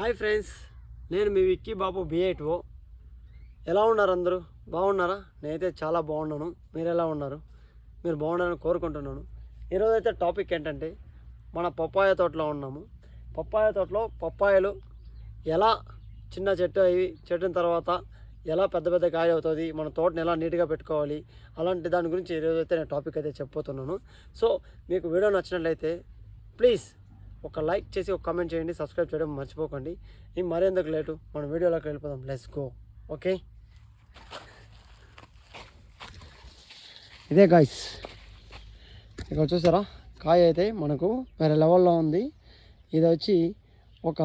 Hi friends నేను మీ విక్కీ బాబు బిఐట్ఓ ఎలా ఉన్నారు అందరూ? బాగున్నారా? నేనైతే చాలా బాగున్నాను. మీరు ఎలా ఉన్నారు? మీరు బాగున్నారని కోరుకుంటున్నాను. ఈరోజు అయితే టాపిక్ ఏంటంటే మన పప్పాయ తోటలో ఉన్నాము. పప్పాయ తోటలో పప్పాయలు ఎలా చిన్న చెట్టు అవి చెట్టిన తర్వాత ఎలా పెద్ద పెద్ద కాయ అవుతుంది మన తోటని ఎలా నీట్గా పెట్టుకోవాలి అలాంటి దాని గురించి ఈరోజు అయితే నేను టాపిక్ అయితే చెప్పబోతున్నాను. సో మీకు వీడియో నచ్చినట్లయితే ప్లీజ్ ఒక లైక్ చేసి ఒక కామెంట్ చేయండి సబ్స్క్రైబ్ చేయడం మర్చిపోకండి. ఈ మరెందుకు లేటు? మనం వీడియోలోకి వెళ్ళిపోదాం. లెట్స్ గో ఓకే ఇదే గాయస్ ఇక్కడ చూసారా? కాయ అయితే మనకు వేరే లెవెల్లో ఉంది. ఇది వచ్చి ఒక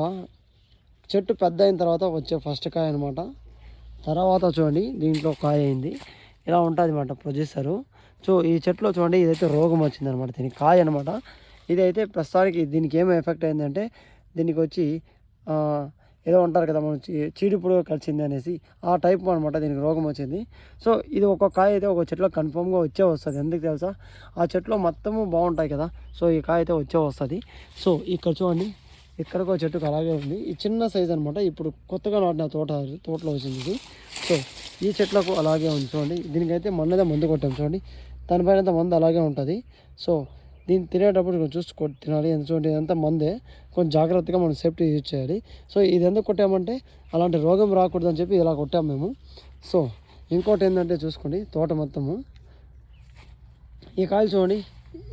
చెట్టు పెద్ద అయిన తర్వాత వచ్చే ఫస్ట్ కాయ అనమాట తర్వాత చూడండి దీంట్లో కాయ అయింది. ఇలా ఉంటుంది అనమాట ప్రొడ్యూసరు. సో ఈ చెట్లో చూడండి ఇదైతే రోగం వచ్చింది అనమాట దీనికి కాయ అనమాట ఇదైతే ప్రస్తుతానికి దీనికి ఏం ఎఫెక్ట్ అయిందంటే దీనికి వచ్చి ఏదో అంటారు కదా మనం చీడి పురుగు కలిసింది అనేసి ఆ టైప్ అనమాట దీనికి రోగం వచ్చింది. సో ఇది ఒక కాయ అయితే ఒక చెట్లో కన్ఫామ్గా వచ్చే వస్తుంది. ఎందుకు తెలుసా? ఆ చెట్లో మొత్తము బాగుంటాయి కదా. సో ఈ కాయ అయితే వచ్చే వస్తుంది. సో ఇక్కడ చూడండి. ఇక్కడికి ఒక చెట్టుకు అలాగే ఉంది. ఈ చిన్న సైజ్ అనమాట ఇప్పుడు కొత్తగా నాటిన తోట తోటలో వచ్చింది ఇది. సో ఈ చెట్లకు అలాగే ఉంది. చూడండి. దీనికైతే మొన్నదే మందు కొట్టాం. చూడండి. దానిపైన మందు అలాగే ఉంటుంది. సో దీన్ని తినేటప్పుడు కొంచెం చూసి కొట్టి తినాలి. ఎందుకంటే ఇదంతా మందే. కొంచెం జాగ్రత్తగా మనం సేఫ్టీ యూజ్ చేయాలి. సో ఇది ఎందుకు కొట్టామంటే అలాంటి రోగం రాకూడదని చెప్పి ఇలా కొట్టాము మేము. సో ఇంకోటి ఏంటంటే చూసుకోండి తోట మొత్తము. ఈ కాయలు చూడండి.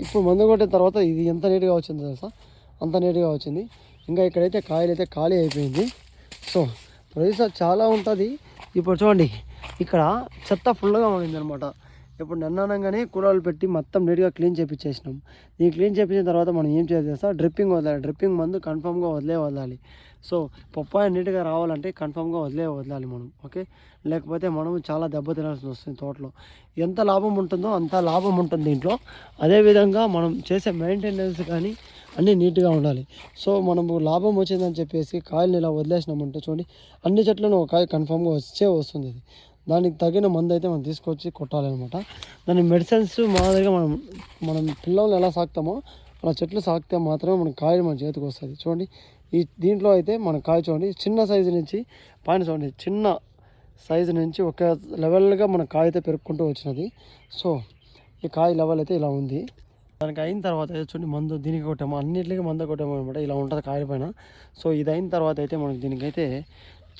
ఇప్పుడు మందు కొట్టిన తర్వాత ఇది ఎంత నీట్గా వచ్చిందో తెలుసా? అంత నీట్గా వచ్చింది. ఇంకా ఇక్కడైతే కాయలు అయితే ఖాళీ అయిపోయింది. సో ప్రదేశం చాలా ఉంటుంది. ఇప్పుడు చూడండి ఇక్కడ చెత్త ఫుల్గా ఉండింది అనమాట ఇప్పుడు నన్ననంగానే కూలర్లు పెట్టి మొత్తం నీట్గా క్లీన్ చేపించేసినాం. నీ క్లీన్ చేపించిన తర్వాత మనం ఏం చేయాలి డ్రిప్పింగ్ వదలాలి. డ్రిప్పింగ్ మందు కన్ఫామ్గా వదిలే వదలాలి. సో పప్పాయ నీట్గా రావాలంటే కన్ఫామ్గా వదిలే వదలాలి మనం ఓకే? లేకపోతే మనం చాలా దెబ్బ తినాల్సి వస్తుంది తోటలో. ఎంత లాభం ఉంటుందో అంత లాభం ఉంటుంది దీంట్లో. అదేవిధంగా మనం చేసే మెయింటెనెన్స్ కానీ అన్నీ నీట్గా ఉండాలి. సో మనము లాభం వచ్చిందని చెప్పేసి కాయలు ఇలా వదిలేసినామంటే చూడండి అన్ని చెట్లను ఒక కాయ కన్ఫామ్గా వచ్చే వస్తుంది దానికి తగిన మందు అయితే మనం తీసుకొచ్చి కొట్టాలన్నమాట. దాని మెడిసిన్స్ మాదిరిగా మనం మనం పిల్లల్ని ఎలా సాకుతామో అలా చెట్లు సాకితే మాత్రమే మన కాయలు మన చేతికి వస్తుంది చూడండి ఈ దీంట్లో అయితే మన కాయ చూడండి చిన్న సైజు నుంచి పైన చూడండి చిన్న సైజు నుంచి ఒక లెవెల్గా మన కాయ అయితే పెరుక్కుంటూ వచ్చినది. సో ఈ కాయ లెవెల్ అయితే ఇలా ఉంది. దానికి అయిన తర్వాత అయితే చూడండి మందు దీనికి కొట్టాము అన్నిటికీ మందు కొట్టాము అనమాట ఇలా ఉంటుంది కాయల పైన. సో ఇది అయిన తర్వాత అయితే మనకి దీనికైతే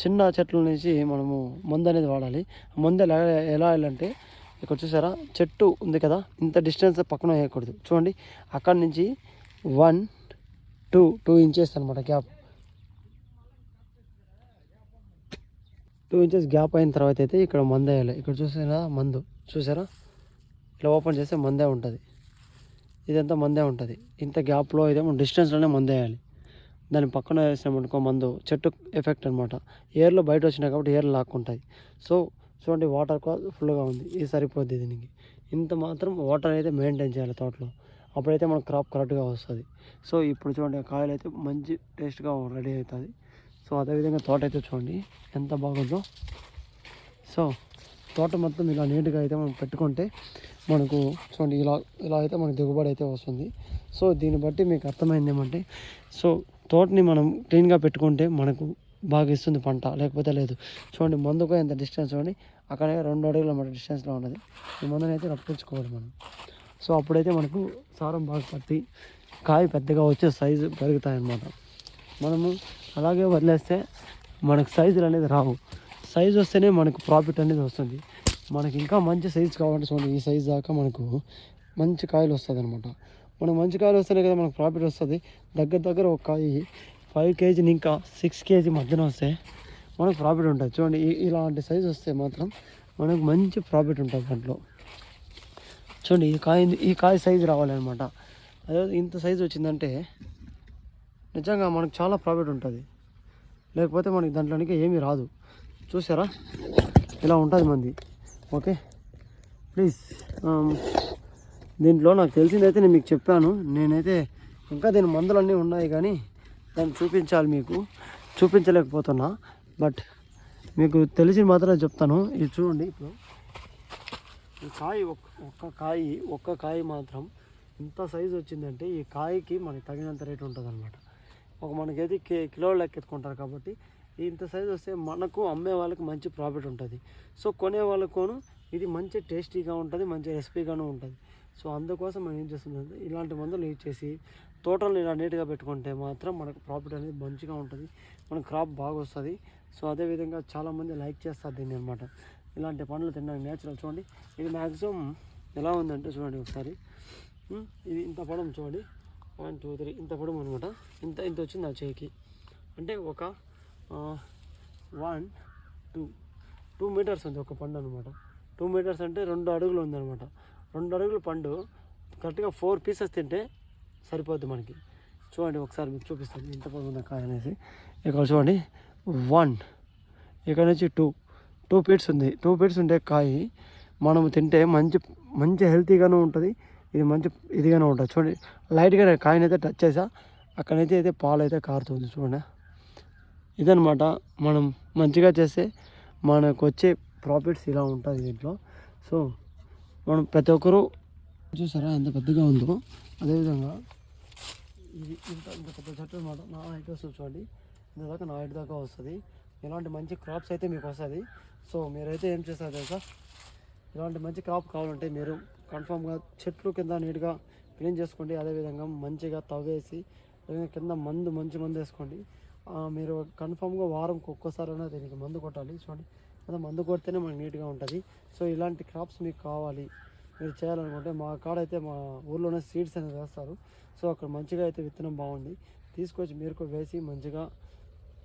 చిన్న చెట్ల నుంచి మనము మందు అనేది వాడాలి. మందు ఎలా ఎలా వెళ్ళాలంటే ఇక్కడ చూసారా చెట్టు ఉంది కదా ఇంత డిస్టెన్స్ పక్కన వేయకూడదు. చూడండి అక్కడి నుంచి వన్ టూ టూ ఇంచెస్ అనమాట గ్యాప్. టూ ఇంచెస్ గ్యాప్ అయిన తర్వాత అయితే ఇక్కడ మందు వేయాలి. ఇక్కడ చూసారా మందు. చూసారా? ఇట్లా ఓపెన్ చేస్తే మందే ఉంటుంది. ఇదంతా మందే ఉంటుంది. ఇంత గ్యాప్లో ఇదేమో డిస్టెన్స్లోనే మందు వేయాలి. దాని పక్కన వేసినామనుకో మందు చెట్టు ఎఫెక్ట్ అనమాట ఎయిర్లో బయట వచ్చినాయి కాబట్టి ఎయిర్ లాక్కుంటుంది సో చూడండి వాటర్ ఫుల్గా ఉంది. ఇది సరిపోద్ది దీనికి. ఇంత మాత్రం వాటర్ అయితే మెయింటైన్ చేయాలి తోటలో. అప్పుడైతే మన క్రాప్ కరెక్ట్గా వస్తుంది. సో ఇప్పుడు చూడండి కాయలు అయితే మంచి టేస్ట్గా రెడీ అవుతుంది సో అదేవిధంగా తోట అయితే చూడండి ఎంత బాగుందో. సో తోట మొత్తం ఇలా నీట్గా అయితే మనం పెట్టుకుంటే మనకు చూడండి ఇలా ఇలా అయితే మనకు దిగుబడి అయితే వస్తుంది. సో దీన్ని బట్టి మీకు అర్థమైంది ఏమంటే సో తోటని మనం క్లీన్గా పెట్టుకుంటే మనకు బాగా ఇస్తుంది పంట లేకపోతే లేదు. చూడండి మందుకు ఎంత డిస్టెన్స్ చూడండి. అక్కడే రెండు అడుగుల మన డిస్టెన్స్లో ఉన్నది. ఈ మందుని అయితే రప్పించుకోవాలి మనం. సో అప్పుడైతే మనకు సారం బాగా పట్టి కాయ పెద్దగా వచ్చే సైజు పెరుగుతాయన్నమాట. మనము అలాగే వదిలేస్తే మనకు సైజులు అనేది రావు. సైజు వస్తేనే మనకు ప్రాఫిట్ అనేది వస్తుంది. మనకి ఇంకా మంచి సైజు కావాలంటే చూడండి ఈ సైజు దాకా మనకు మంచి కాయలు వస్తుంది అనమాట మనకు మంచి కాయలు వస్తేనే కదా మనకు ప్రాఫిట్ వస్తుంది. దగ్గర దగ్గర ఒక ఫైవ్ కేజీని ఇంకా సిక్స్ కేజీ మధ్యన వస్తే మనకు ప్రాఫిట్ ఉంటుంది. చూడండి ఇలాంటి సైజు వస్తే మాత్రం మనకు మంచి ప్రాఫిట్ ఉంటుంది దాంట్లో. చూడండి ఈ కాయ ఈ కాయ సైజు రావాలన్నమాట. అదే ఇంత సైజు వచ్చిందంటే నిజంగా మనకు చాలా ప్రాఫిట్ ఉంటుంది. లేకపోతే మనకి దాంట్లోనికి ఏమీ రాదు. చూసారా? ఇలా ఉంటుంది మంది. ఓకే? ప్లీజ్ దీంట్లో నాకు తెలిసిందైతే నేను మీకు చెప్పాను. నేనైతే ఇంకా దీని మందులన్నీ ఉన్నాయి కానీ దాన్ని చూపించాలి మీకు. చూపించలేకపోతున్నా. బట్ మీకు తెలిసి మాత్రమే చెప్తాను. ఇది చూడండి ఇప్పుడు. ఈ కాయ ఒక్క ఒక్క కాయ ఒక్క కాయ మాత్రం ఇంత సైజు వచ్చిందంటే ఈ కాయకి మనకి తగినంత రేటు ఉంటుంది అనమాట ఒక మనకైతే కే కిలో లెక్కెత్తుకుంటారు కాబట్టి ఇంత సైజు వస్తే మనకు అమ్మే వాళ్ళకి మంచి ప్రాఫిట్ ఉంటుంది. సో కొనే వాళ్ళకును ఇది మంచి టేస్టీగా ఉంటుంది మంచి రెసిపీగాను ఉంటుంది. సో అందుకోసం మనం ఏం చేస్తుందంటే ఇలాంటి మందులు యూజ్ చేసి తోటలను ఇలా నీట్గా పెట్టుకుంటే మాత్రం మనకు ప్రాఫిట్ అనేది మంచిగా ఉంటుంది. మన క్రాప్ బాగా వస్తుంది. సో అదేవిధంగా చాలామంది లైక్ చేస్తారు దీన్ని అనమాట ఇలాంటి పండ్లు తినడానికి నేచురల్ చూడండి. ఇది మ్యాక్సిమం ఎలా ఉందంటే చూడండి ఒకసారి. ఇది ఇంత పడం చూడండి. వన్ టూ త్రీ ఇంత పడం అనమాట ఇంత ఇంత వచ్చింది ఆ చేయికి. అంటే ఒక వన్ టూ టూ మీటర్స్ ఉంది ఒక పండు అనమాట టూ మీటర్స్ అంటే రెండు అడుగులు ఉందన్నమాట. రెండు అడుగుల పండు కరెక్ట్గా ఫోర్ పీసెస్ తింటే సరిపోద్ది మనకి. చూడండి ఒకసారి మీకు చూపిస్తాను ఎంత పొడవు కాయ అనేసి. ఇక్కడ చూడండి వన్. ఇక్కడ నుంచి టూ. టూ పీట్స్ ఉంది. టూ పీట్స్ ఉండే కాయ మనం తింటే మంచి మంచి హెల్తీగానూ ఉంటుంది. ఇది మంచి ఇదిగానే ఉంటుంది. చూడండి లైట్గా కాయనైతే టచ్ చేసా. అక్కడైతే అయితే పాలు అయితే కారుతుంది చూడండి. ఇదనమాట మనం మంచిగా చేస్తే మనకు వచ్చే ప్రాఫిట్స్ ఇలా ఉంటుంది దీంట్లో. సో మనం ప్రతి ఒక్కరూ చూసారా? ఎంత పెద్దగా ఉందో. అదేవిధంగా ఇది ఇంత ఇంత పెద్ద చెట్టు అనమాట నా హైట్ వస్తుంది చూడండి. ఇంత దాకా నా హైట్ దాకా వస్తుంది. ఇలాంటి మంచి క్రాప్స్ అయితే మీకు వస్తుంది. సో మీరైతే ఏం చేస్తారు తెలుసా? ఇలాంటి మంచి క్రాప్ కావాలంటే మీరు కన్ఫామ్గా చెట్లు కింద నీట్గా క్లీన్ చేసుకోండి. అదేవిధంగా మంచిగా తవ్వేసి అదేవిధంగా కింద మందు మంచి మందు వేసుకోండి. మీరు కన్ఫామ్గా వారంకి అయినా దీనికి మందు కొట్టాలి. చూడండి. అదే మందు కొడితేనే మనకు నీట్గా ఉంటుంది. సో ఇలాంటి క్రాప్స్ మీకు కావాలి మీరు చేయాలనుకుంటే మా కాడ అయితే మా ఊర్లోనే సీడ్స్ అనేది వేస్తారు. సో అక్కడ మంచిగా అయితే విత్తనం బాగుంది. తీసుకొచ్చి మీరు కూడా వేసి మంచిగా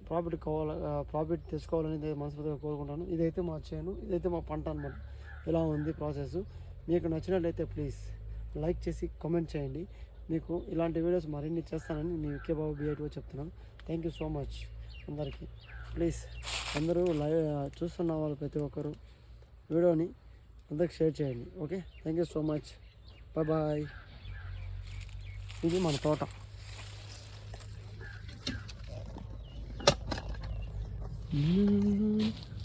ప్రాఫిట్ కావాల ప్రాఫిట్ తెచ్చుకోవాలని మనస్ఫూర్తిగా కోరుకుంటాను. ఇదైతే మా చేయను ఇదైతే మా పంట అనమాట ఇలా ఉంది ప్రాసెస్ మీకు నచ్చినట్లయితే ప్లీజ్ లైక్ చేసి కామెంట్ చేయండి. మీకు ఇలాంటి వీడియోస్ మరిన్ని చేస్తానని మీ వికే బాబు బిఐటీఓ చెప్తున్నాను. థ్యాంక్ యూ సో మచ్ అందరికీ. ప్లీజ్ అందరూ లైవ్ చూస్తున్న వాళ్ళు ప్రతి ఒక్కరు వీడియోని అందరికి షేర్ చేయండి. Okay? Thank you so much bye bye ఇది మన తోట. Mm-hmm.